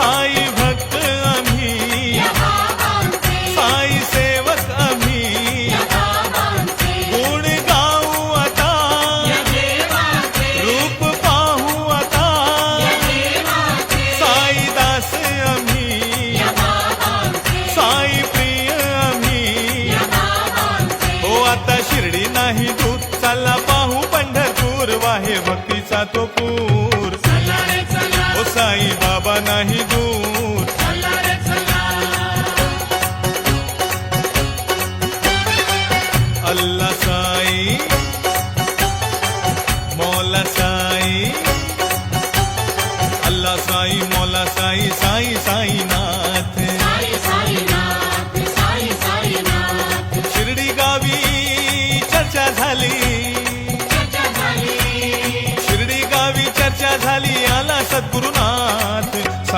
साई भक्त आम्ही. साई सेवक आम्ही. गुण गाऊ आता. रूप पाहू आता. साई दास आम्ही. साई प्रिय आम्ही. हो आता शिर्डी नाही दूध चालला पाहू पंढरपूर. वाहे भक्तीचा तो पूर. हो साई अल्ला साई। मोला साई। अल्ला साई मोला साई साई साई नाथ शिर्डी गावी चर्चा झाली। शिर्डी गावी चर्चा झाली